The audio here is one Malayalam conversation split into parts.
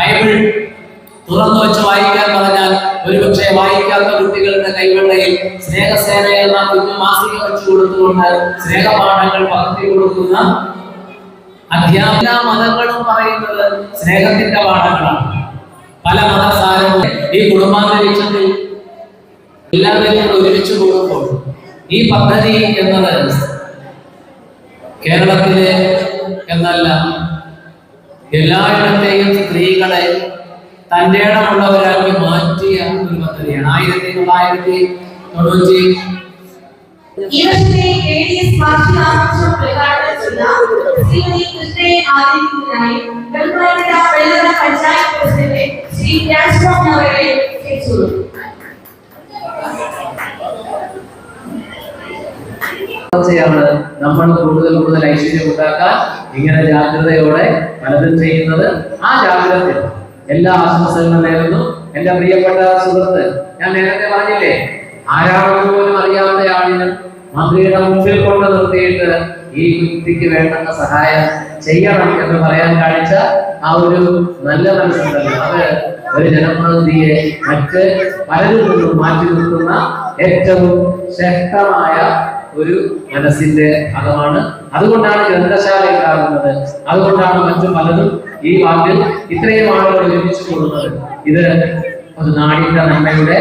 ബൈബിൾ തുറന്നു വെച്ച് വായിക്കാൻ പറഞ്ഞാൽ ഒരുപക്ഷെ വായിക്കാത്ത കുട്ടികളുടെ കൈവെള്ളയിൽ സ്നേഹസേന എന്ന കുഞ്ഞു മാസിക വെച്ചു കൊടുത്തുകൊണ്ട് സ്നേഹപാഠങ്ങൾ പകർത്തി കൊടുക്കുന്ന അധ്യാപന മതങ്ങളും പറയുന്നത് സ്നേഹത്തിന്റെ പാഠങ്ങളാണ്. പല മതസാരവും ഈ കുടുംബാന്തരീക്ഷത്തിൽ എല്ലാവരും ഒരുമിച്ച് കൂടുമ്പോൾ ഈ പദ്ധതി എന്നത് കേരളത്തിലെ എന്നല്ല എല്ലായിടത്തെയും സ്ത്രീകളെ തന്റെ ഇടമുള്ളവരാക്കി മാറ്റിയ ഒരു പദ്ധതിയാണ്. ആയിരത്തി തൊള്ളായിരത്തി തൊണ്ണൂറ്റി ഈ പഞ്ചായത്ത് പ്രസിഡന്റ് ശ്രീ അവരെ ആണ് നമ്മൾ കൂടുതൽ കൂടുതൽ ഐശ്വര്യം ഉണ്ടാക്കാൻ ഇങ്ങനെ ജാഗ്രതയോടെ പലതും ചെയ്യുന്നത് ആ ജാഗ്രത എല്ലാ ആശംസകളും നേരുന്നു. എന്റെ പ്രിയപ്പെട്ട സുഹൃത്ത് ഞാൻ നേരത്തെ പറഞ്ഞില്ലേ ആരാണെന്ന് പോലും അറിയാത്ത ആളിന് മന്ത്രിയുടെ മുമ്പിൽ കൊണ്ട് നിർത്തിയിട്ട് ഈ കുട്ടിക്ക് വേണ്ടുന്ന സഹായം ചെയ്യണം എന്ന് പറയാൻ കാണിച്ച ആ ഒരു നല്ല മനസ്സുണ്ടല്ലോ. അത് ഒരു ജനപ്രതിനിധിയെ മറ്റ് പലരിൽ നിന്നും മാറ്റി നിർത്തുന്ന ഏറ്റവും ശ്രേഷ്ഠമായ ഒരു മനസ്സിന്റെ ഫലമാണ് അതുകൊണ്ടാണ് ഗ്രന്ഥശാല ഉണ്ടാകുന്നത്. അതുകൊണ്ടാണ് മറ്റു പലതും ഈ വാക്കിൽ ഇത്രയും ആളുകൾ ഒരുമിച്ച് കൂടുന്നത്. ഇത് ഒരു നാടിന്റെ നന്മയുടെ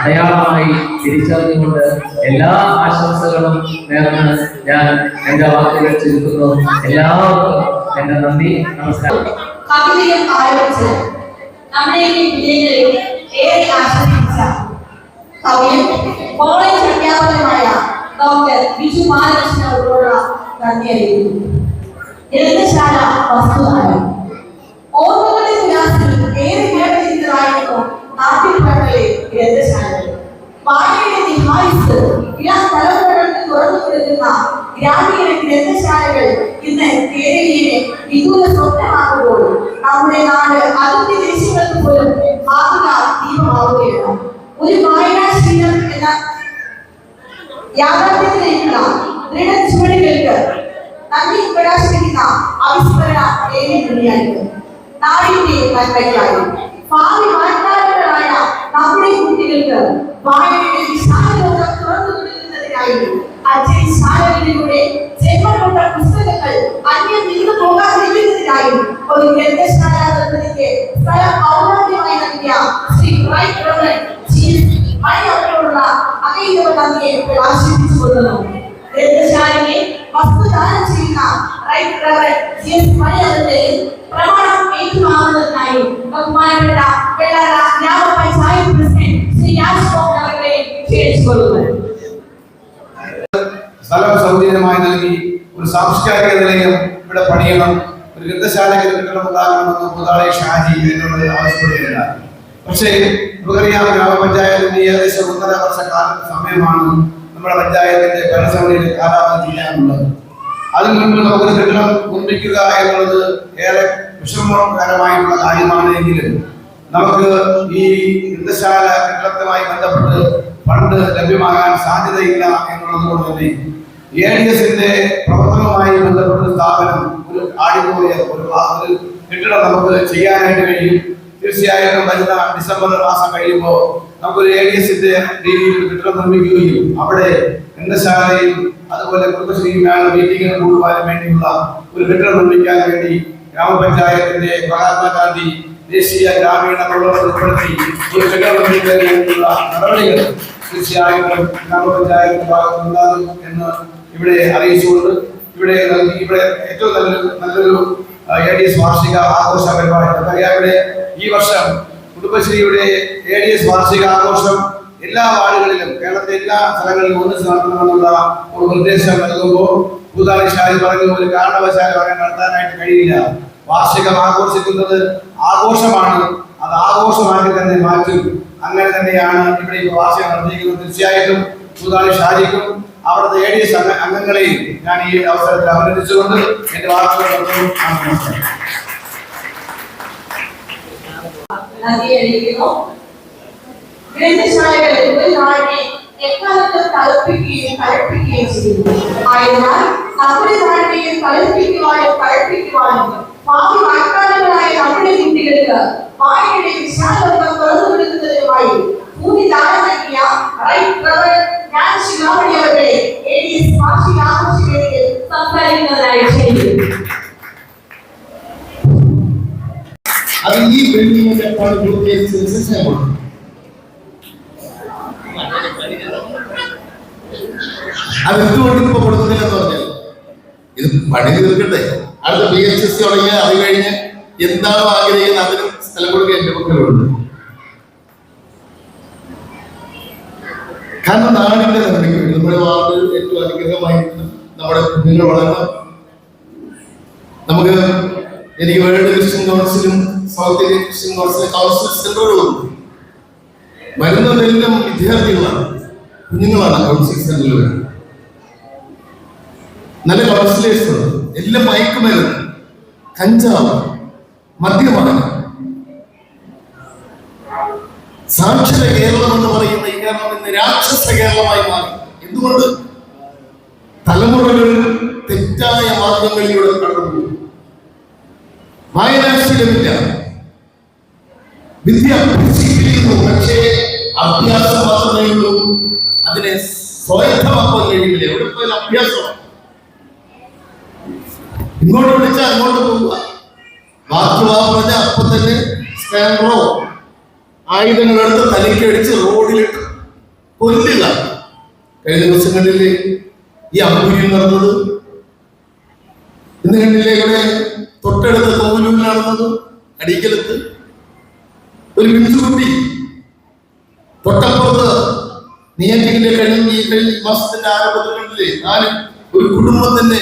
അടയാളമായി തിരിച്ചറിഞ്ഞുകൊണ്ട് എല്ലാ ആശംസകളും നേർന്ന് ഞാൻ എന്റെ വാക്കുകൾ ചുരുക്കുന്നു. എല്ലാവർക്കും എന്റെ നന്ദി നമസ്കാരം. കവിതയും ഈ ഏറെ ആശംസ കവിയും കോളേജ് അധ്യാപകനുമായ ഡോക്ടർ ബിജു ബാലകൃഷ്ണൻ അവരോടുള്ള നന്ദി അറിയിക്കുന്നു ഗ്രന്ഥശാല വസ്തുതാരം ഓർമ്മകളുടെ വിലാസത്തിൽ ഏറെ കേട്ടിരുന്നതായിരുന്നു നാട്ടിൻപുറങ്ങളിലെ ഗ്രന്ഥശാലകൾ. ഗ്രാമീണ ഗ്രന്ഥശാലകൾ ഇന്ന് കേരളീയനെ വിദൂര സ്വപ്നമാകുമ്പോൾ നമ്മുടെ നന്മയ്ക്കായി ഭാവി നമ്മുടെ കുട്ടികൾക്ക് വായനയുടെ വിശാല തുറന്നു കൊടുക്കുന്നതിനായി അച്ഛൻ ശാലകളിലൂടെ ജന്മം കൊണ്ട പുസ്തകങ്ങൾ അന്യം നിന്ന് പോകാതിരിക്കുന്നതിനായി ഒരു ഗ്രന്ഥശാല നിർമ്മിതിക്ക് സ്ഥലം ഔദാര്യമായി നൽകിയ റൈറ്റ് എസ് മണി അവരോടുള്ള അങ്ങയുടെ നന്ദിയെ ആശംസിച്ചു കൊള്ളുന്നു ഗ്രന്ഥശാലയെ വസ്തുദാനം ചെയ്യുന്ന right reverend G S Mani അവരുടെയും പ്രമാണം ഏറ്റുവാങ്ങുന്നതിനായി ബഹുമാനപ്പെട്ട വെള്ളാറ ഗ്രാമപഞ്ചായത്ത് പ്രസിഡന്റ് ശ്രീ രാജ്മോഹൻ അവരെ ക്ഷണിച്ചുകൊള്ളുന്നു സ്ഥലം സൗജന്യമായി നൽകി ഒരു സാംസ്കാരിക നിലയം ഇവിടെ പണിയണം ഒരു ഗ്രന്ഥശാല ഉണ്ടാകണമെന്ന് മുതാളി ഷാജി എന്നുള്ളത് ആവശ്യപ്പെടുകയുണ്ടായി പക്ഷേ നമുക്കറിയാം ഗ്രാമപഞ്ചായത്തിന്റെ ഏകദേശം ഒന്നര വർഷ കാലം സമയമാണ് നമ്മുടെ പഞ്ചായത്തിന്റെ ഭരണസമിതിയുടെ കാലാവധി ചെയ്യാനുള്ളത്. അതിന് മുൻപ് നമുക്കൊരു കെട്ടിടം നിർമ്മിക്കുക എന്നുള്ളത് ഏറെ വിഷമകരമായിട്ടുള്ള കാര്യമാണ് നമുക്ക് ഈ ഗ്രന്ഥശാല കെട്ടിടത്തുമായി ബന്ധപ്പെട്ട് ഫണ്ട് ലഭ്യമാകാൻ സാധ്യതയില്ല എന്നുള്ളത് കൊണ്ട് തന്നെ എ ഡി എസിന്റെ പ്രവർത്തനവുമായി ബന്ധപ്പെട്ട സ്ഥാപനം ഒരു ആടിപോയ ഒരു ഒരു കെട്ടിടം നമുക്ക് ചെയ്യാനായിട്ട് കഴിയും. തീർച്ചയായിട്ടും വരുന്ന ഡിസംബർ മാസം കഴിയുമ്പോൾ നമുക്കൊരു എ ഡി എസിന്റെ രീതിയിൽ കെട്ടിടം നിർമ്മിക്കുകയും അവിടെ ഗ്രന്ഥശാലയും അതുപോലെ കുടുംബശ്രീ മേള മീറ്റിംഗുകൾ കൂടുവാനും വേണ്ടിയുള്ള ഒരു കെട്ടിടം നിർമ്മിക്കാൻ വേണ്ടി ഗ്രാമപഞ്ചായത്തിന്റെ മഹാത്മാഗാന്ധി ദേശീയ ഗ്രാമീണ ഉൾപ്പെടുത്തി ഒരു കെട്ടിടം നിർമ്മിക്കാൻ വേണ്ടിയുള്ള നടപടികൾ തീർച്ചയായിട്ടും ഗ്രാമപഞ്ചായത്ത് ഭാഗത്തുണ്ടാകും എന്ന് ഇവിടെ അറിയിച്ചുകൊണ്ട് ഇവിടെ ഇവിടെ ഏറ്റവും നല്ലൊരു നല്ലൊരു എ ഡി എസ് വാർഷിക ആഘോഷ പരിപാടി. ഈ വർഷം കുടുംബശ്രീയുടെ എ ഡി എസ് വാർഷിക ആഘോഷം എല്ലാ വാർഡുകളിലും കേരളത്തിലെ എല്ലാ സ്ഥലങ്ങളിലും ഒന്നിച്ച് നടത്തണമെന്നുള്ള ഒരു നിർദ്ദേശം നൽകുമ്പോൾ പൂതാളി ഷാജി പറഞ്ഞതുപോലെ കാരണവശാലും അങ്ങനെ നടത്താനായിട്ട് കഴിയില്ല. വാർഷികം ആഘോഷിക്കുന്നത് ആഘോഷമാണ്. അത് ആഘോഷമാക്കി തന്നെ മാറ്റും. അങ്ങനെ തന്നെയാണ് ഇവിടെ ഇപ്പോൾ വാർഷികം നടത്തിയിരിക്കുന്നത്. തീർച്ചയായിട്ടും പൂതാളി ഷാജിക്കും അവിടുത്തെ എ ഡി എസ് അംഗങ്ങളെയും ഞാൻ ഈ അവസരത്തിൽ അഭിനന്ദിച്ചുകൊണ്ട് എന്റെ വാർത്തകൾ നിർത്തുന്നു. അറിയിക്കുന്നു ഗ്രന്ഥശാലകൾ ഒരു നാടിനെ എക്കാലത്തും തളപ്പിക്കുകയും കഴപ്പിക്കുകയും ചെയ്യുന്നു. ആയതിനാൽ നമ്മുടെ നാടിനെയും തലപ്പിക്കുവാനും കഴപ്പിക്കുവാനും ഭാവി വാഗ്ദാനങ്ങളായ നമ്മുടെ കുട്ടികൾക്ക് വായനയുടെ വിശാലത്വം തുറന്നു കൊടുക്കുന്നതിനുമായി ഭൂമി ദാനം നൽകിയ ഞാൻ ശിവാമണി അവരുടെ ഏരീസ് പണി പൂർത്തീകരിച്ചതിന് ശേഷമാണ് അത് എന്തുകൊണ്ട് ഇപ്പൊ കൊടുക്കുന്നില്ലെന്ന് പറഞ്ഞാൽ ഇത് പണി തീർക്കട്ടെ അടുത്ത പി എച്ച് എസ് തുടങ്ങിയ അത് കഴിഞ്ഞ് എന്താണോ ആഗ്രഹിക്കുന്നത് അതിന് സ്ഥലം കൊടുക്കുക എന്റെ മക്കളുണ്ട് കാരണം നാടിന്റെ നന്മയ്ക്ക് നമ്മുടെ വാർഡ് ഏറ്റവും അനുഗ്രഹമായിട്ട് നമ്മുടെ കുഞ്ഞുങ്ങൾ വളരണം നമുക്ക് എനിക്ക് വേൾഡ് ക്രിസ്ത്യൻ കൗൺസിലും സൗത്ത് ഇന്ത്യൻ ക്രിസ്ത്യൻ കൗൺസിലും കൗൺസിൽ സെന്ററുകളും വരുന്നതെല്ലാം വിദ്യാർത്ഥികളാണ് കുഞ്ഞുങ്ങളാണ് കൗൺസിൽ സെന്ററിൽ നല്ല കൗൺസിലേഴ്സ് എല്ലാം മയക്കുമരുന്ന് കഞ്ചാവ് മദ്യമാണ് സാക്ഷര കേരളം എന്ന് പറയുന്ന ഈ കേരളം ഇന്ന് രാക്ഷസ കേരളമായി മാറി. എന്തുകൊണ്ട്? തലമുറകൾ തെറ്റായ മാർഗങ്ങളിലൂടെ കടന്നു വായനാശീലമില്ല വിദ്യ അഭ്യസിക്കുന്നു പക്ഷേ അഭ്യാസം മാത്രമേ ഉള്ളൂ. അതിനെ സ്വായത്തമാക്കാൻ കഴിയില്ല എവിടെ പോയാലും അഭ്യാസമാണ് ഇങ്ങോട്ട് വിളിച്ചാൽ അങ്ങോട്ട് പോവുക. ബാക്കി വാ പറഞ്ഞ അപ്പൊ തന്നെ സ്കാനറോ ആയുധങ്ങളെടുത്ത് തലയ്ക്കടിച്ച് റോഡിലിട്ട് കൊല്ലുക. കഴിഞ്ഞ ദിവസങ്ങളിൽ ഈ അമ്പൂരി നടന്നത് ഇന്ന് കണ്ടില്ലേ ഇവിടെ? തൊട്ടടുത്ത കോവിലൂരിൽ നടന്നത് അടിക്കലത്ത് ഒരു മിൻസുകുട്ടി തൊട്ടപ്പുറത്ത് നിയന്ത്രിക്കിന്റെ കഴിഞ്ഞ ഈ കഴിഞ്ഞ മാസത്തിന്റെ ആരംഭത്തിൽ നാല് ഒരു കുടുംബത്തിന്റെ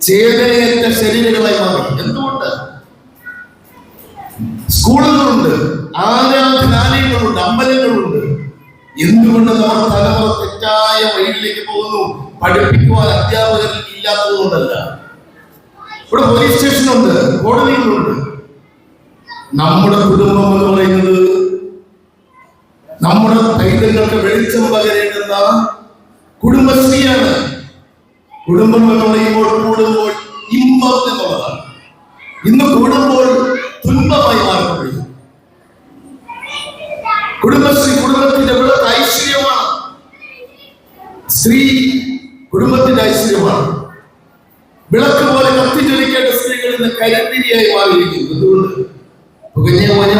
ചേതയേറ്റ ശരീരങ്ങളായി മാറി. എന്തുകൊണ്ട്? സ്കൂളുകളുണ്ട് ആരാധനാലയങ്ങളുണ്ട് അമ്പലങ്ങളുണ്ട്. എന്തുകൊണ്ട് നമ്മുടെ തലമുറ തെറ്റായ വഴിയിലേക്ക് പോകുന്നു? പഠിപ്പിക്കുവാൻ അധ്യാപകർ ഇല്ലാത്തത് കൊണ്ടല്ല ഇവിടെ പോലീസ് സ്റ്റേഷനുണ്ട്. കോടതികളുണ്ട് നമ്മുടെ കുടുംബം എന്ന് പറയുന്നത് നമ്മുടെ പൈതങ്ങൾക്ക് വെളിച്ചം പകരേണ്ടുന്ന കുടുംബശ്രീയാണ്. കുടുംബം എന്ന് പറയുമ്പോൾ കൂടുമ്പോൾ ഇമ്പം എന്നുള്ളതാണ് ഇന്ന് കൂടുമ്പോൾ തുൻപമായി മാറപ്പെടുന്നു കുടുംബശ്രീ കുടുംബത്തിന്റെ ഐശ്വര്യമാണ്. സ്ത്രീ കുടുംബത്തിന്റെ ഐശ്വര്യമാണ്. വിളക്ക് പോലെ കത്തി ജ്വലിക്കേണ്ട സ്ത്രീകൾ ഇന്ന് കരിന്തിരിയായി മാറിയിരിക്കുന്നു. എന്തുകൊണ്ട്? പുകഞ്ഞ മഞ്ഞ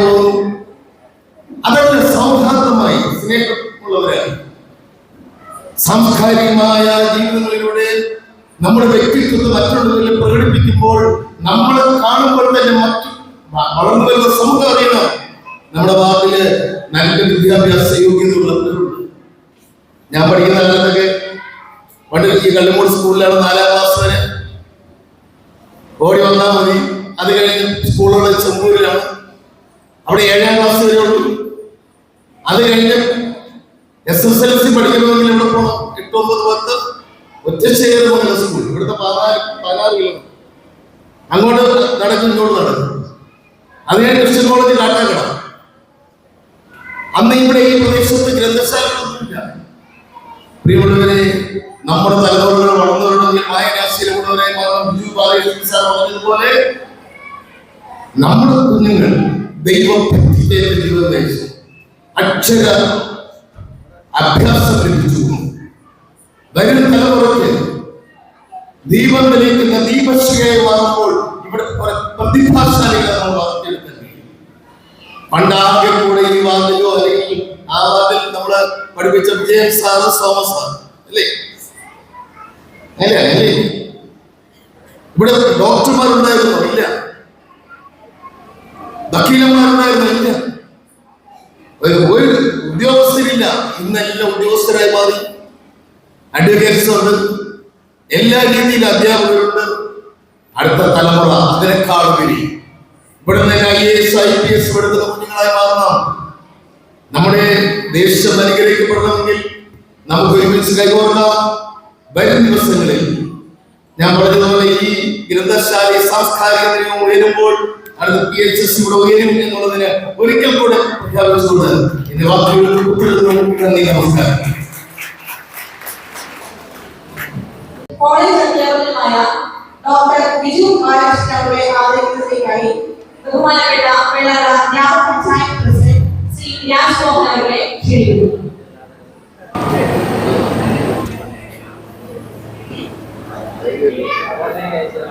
അതല്ല സൗഹാർദ്ദമായി സ്നേഹമുള്ളവരാണ്. സാംസ്കാരികമായ ജീവിതങ്ങളിലൂടെ നമ്മുടെ വ്യക്തിത്വത്തെ മറ്റുള്ളവരിൽ പ്രകടിപ്പിക്കുമ്പോൾ നമ്മൾ കാണുമ്പോൾ തന്നെ മറ്റു വളർന്നു വരുന്ന സമൂഹം അറിയണം. നമ്മുടെ വാർഡിൽ നല്ല വിദ്യാഭ്യാസ യോഗ്യതയുള്ളവരുണ്ട് ഞാൻ പഠിക്കുന്ന കാലത്തൊക്കെ പണ്ട് ഈ സ്കൂളിലാണ് നാലാം ക്ലാസ് വരെ ഓടി വന്നാൽ മതി. അത് കഴിഞ്ഞ് സ്കൂളുകൾ ചെമ്പൂരിലാണ് അവിടെ ഏഴാം ക്ലാസ് വരെ ഉള്ളൂ. അത് കഴിഞ്ഞ് എസ് എസ് എൽ സി പഠിക്കണമെങ്കിൽ എവിടെ പോകണം എട്ട് ഒമ്പത് പത്ത്. ഒറ്റശ്ശേരി പോകുന്ന സ്കൂൾ ഇവിടുത്തെ പതിനാല് പതിനാറ് കിലോമീറ്റർ അങ്ങോട്ട് നടക്കും ഇങ്ങോട്ട് നടക്കും. അത് കഴിഞ്ഞ് ക്രിസ്ത്യൻ കോളേജിൽ കാട്ടാക്കട അന്ന് ഇവിടെ ഈ പ്രദേശത്ത് ഗ്രന്ഥശാലകളൊന്നുമില്ല. പ്രിയമുള്ളവരെ നമ്മുടെ തലമുറകൾ വളർന്നു ബിജു ബാലകൃഷ്ണൻ സാർ പറഞ്ഞതുപോലെ നമ്മുടെ കുഞ്ഞുങ്ങൾ ദൈവഭക്തിയിലേക്ക് ജീവിതം അക്ഷര അഭ്യാസം ലഭിച്ചു. വരും തലമുറയ്ക്ക് ദീപം തെളിയിക്കുന്ന ദീപശ്രീയായി മാറുമ്പോൾ ഇവിടെ പ്രതിഭാശാലികൾ നമ്മൾ വളർത്തിയെടുക്കാൻ കഴിയും പണ്ടാകെ കൂടെ ഈ വാർഡിലോ അല്ലെങ്കിൽ ആ വാതിൽ നമ്മൾ പഠിപ്പിച്ച വിജയൻ സാറ് സാർ അല്ലേ? അല്ലേ? അല്ലേ? ഇവിടെ ഡോക്ടർമാരുണ്ടായിരുന്നോ ഇല്ല. വക്കീലന്മാരുണ്ടായിരുന്നോ ഇല്ല. ഒരു ഉദ്യോഗസ്ഥരില്ല. ഇന്നെല്ലാം ഉദ്യോഗസ്ഥരായി മാറി. അഡ്വക്കേറ്റ്സ് ഉണ്ട്. എല്ലാ രീതിയിലും അധ്യാപകരുണ്ട്. അടുത്ത തലമുറ അതിനേക്കാൾ വരി ഇവിടെ നിന്ന് I A S I P S ഇവിടുത്തെ കുഞ്ഞുങ്ങളായി മാറണം. നമ്മുടെ ദേശം അനുഗ്രഹിക്കപ്പെടണമെങ്കിൽ നമുക്ക് ഒരുമിച്ച് കൈകോർക്കാം. വരും ദിവസങ്ങളിൽ ഞാൻ പറഞ്ഞതുപോലെ ഈ ഗ്രന്ഥശാല സാംസ്കാരിക ഉയരുമ്പോൾ അടുത്ത പി എച്ച് എസ് ഇവിടെ ഉയരും എന്നുള്ളതിന് ഒരിക്കൽ കൂടെ പ്രഖ്യാപിച്ചുകൊണ്ട് നമസ്കാരം. കോളേജ് അധ്യാപകനുമായ ഡോക്ടർ ബിജു ബാലകൃഷ്ണയുടെ ആദരിക്കുന്നതിനായി ബഹുമാനപ്പെട്ട പ്രസിഡന്റ് ശ്രീ രാജ്മോഹൻ അവരെ ക്ഷണിക്കുന്നു. പഞ്ചായത്ത്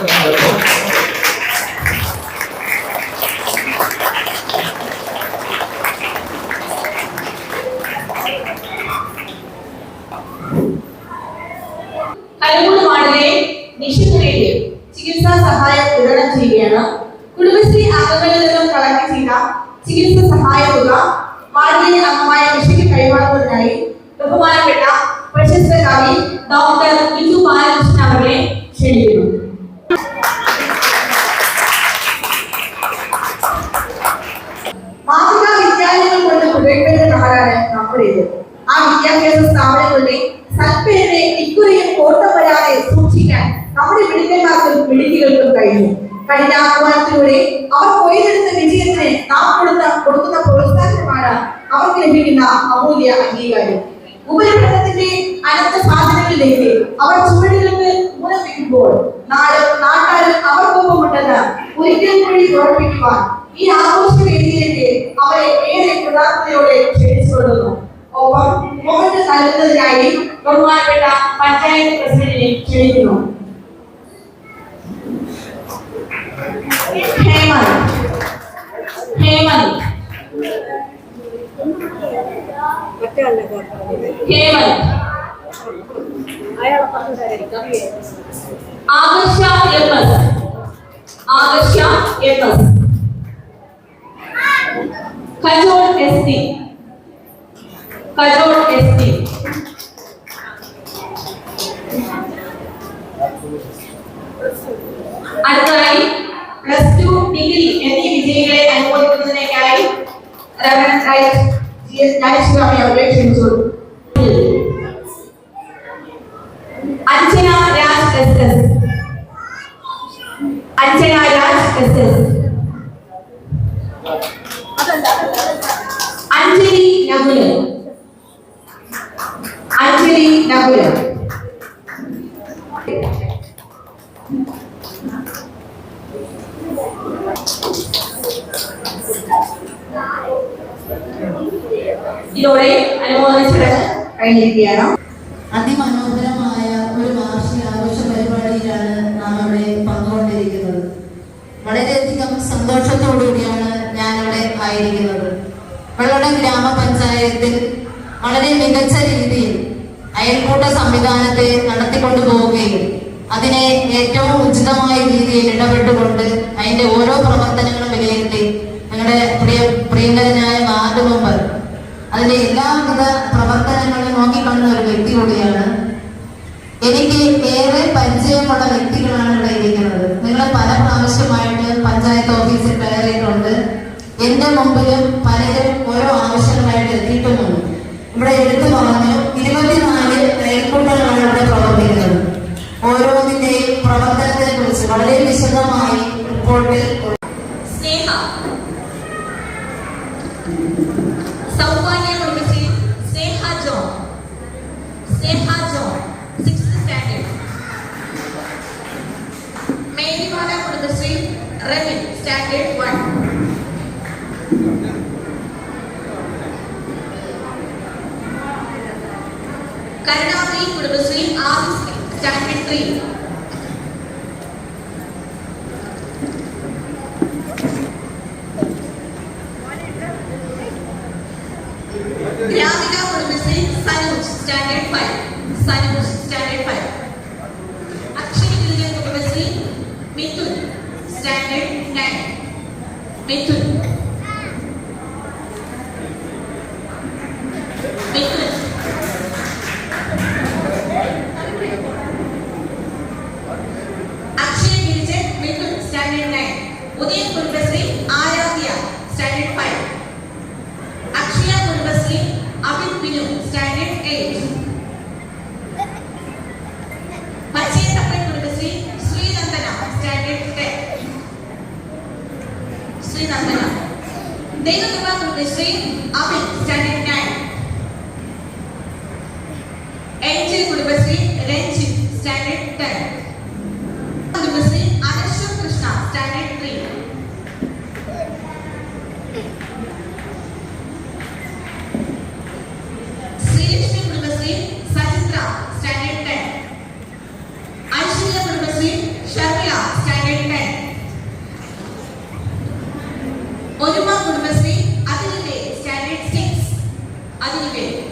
Obrigado. ലഭിക്കുന്ന അമൂല്യ അംഗീകാരം. ഉപരിപഠനത്തിന്റെ അനന്ത സാധനങ്ങളിലേക്ക് അവർ ചുവടുകൾക്ക് മൂലം വയ്ക്കുമ്പോൾ നാട് നാട്ടാരും അവർക്കൊപ്പമുണ്ടെന്ന് ഒരിക്കൽ കൂടി ഉറപ്പിക്കുവാൻ ഈ ആഘോഷ വേദിയിലേക്ക് അവരെ ഏറെ പ്രധാനതയോടെ ക്ഷണിച്ചുകൊള്ളുന്നു. ഒപ്പം മൊമെന്റ് നൽകുന്നതിനായി ബഹുമാനപ്പെട്ട പഞ്ചായത്ത് പ്രസിഡന്റിനെ ക്ഷണിക്കുന്നു. Hemant. Hemant. Hemant Akarsha M S Akarsha M S Kajol S T Kajol S reverend right G S Jnanasivami അവരെ ക്ഷണിച്ചു Anjana Raj S S Anjana Raj S S Anjali Nakul Anjali ഇതോടെ അനുമോദന ചടങ്ങ് കഴിഞ്ഞിരിക്കുകയാണ്. അതിമനോഹരമായ ഒരു വാർഷിക ആഘോഷ പരിപാടിയിലാണ് നാം ഇവിടെ പങ്കുകൊണ്ടിരിക്കുന്നത്. വളരെയധികം സന്തോഷത്തോടുകൂടിയാണ് ഞാനിവിടെ ആയിരിക്കുന്നത്. വെള്ളടം ഗ്രാമപഞ്ചായത്തിൽ വളരെ മികച്ച രീതിയിൽ അയൽക്കൂട്ട സംവിധാനത്തെ നടത്തിക്കൊണ്ടു പോവുകയും അതിനെ ഏറ്റവും ഉചിതമായ രീതിയിൽ ഇടപെട്ടുകൊണ്ട് അതിന്റെ ഓരോ പ്രവർത്തനങ്ങളും വിലയിരുത്തി അതിന്റെ എല്ലാവിധ പ്രവർത്തനങ്ങളും നോക്കിക്കാണുന്ന ഒരു വ്യക്തി കൂടിയാണ്. എനിക്ക് ഏറെ പരിചയമുള്ള വ്യക്തികളാണ് ഇവിടെ ഇരിക്കുന്നത്. നിങ്ങൾ പല പ്രാവശ്യമായിട്ട് പഞ്ചായത്ത് ഓഫീസിൽ കയറിയിട്ടുണ്ട്. എന്റെ മുമ്പിലും പലരും ഓരോ ആവശ്യങ്ങളായിട്ട് എത്തിയിട്ടുമുണ്ട്. ഇവിടെ എടുത്തു പറഞ്ഞു ഇരുപത്തിനാല് അയൽക്കൂട്ടങ്ങളാണ് ഇവിടെ പ്രവർത്തിക്കുന്നത്. ഓരോന്നിന്റെയും പ്രവർത്തനത്തെ കുറിച്ച് വളരെ വിശദമായി റിപ്പോർട്ടിൽ Sneha Saubhagya Kudumbashree Sneha John Sneha John sixth standard Marymala Kudumbashree Revin standard one Karunasree Kudumbashree Adisree standard three Adivinha.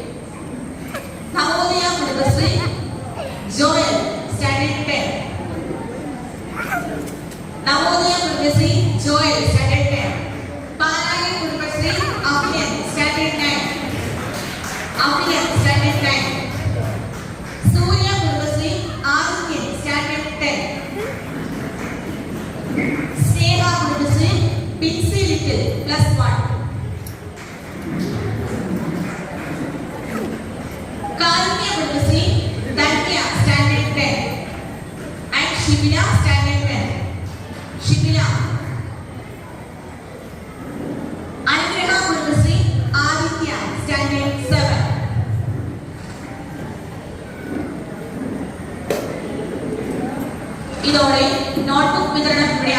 ഇതോടെ നോട്ട്ബുക്ക് വിതരണം ഇവിടെ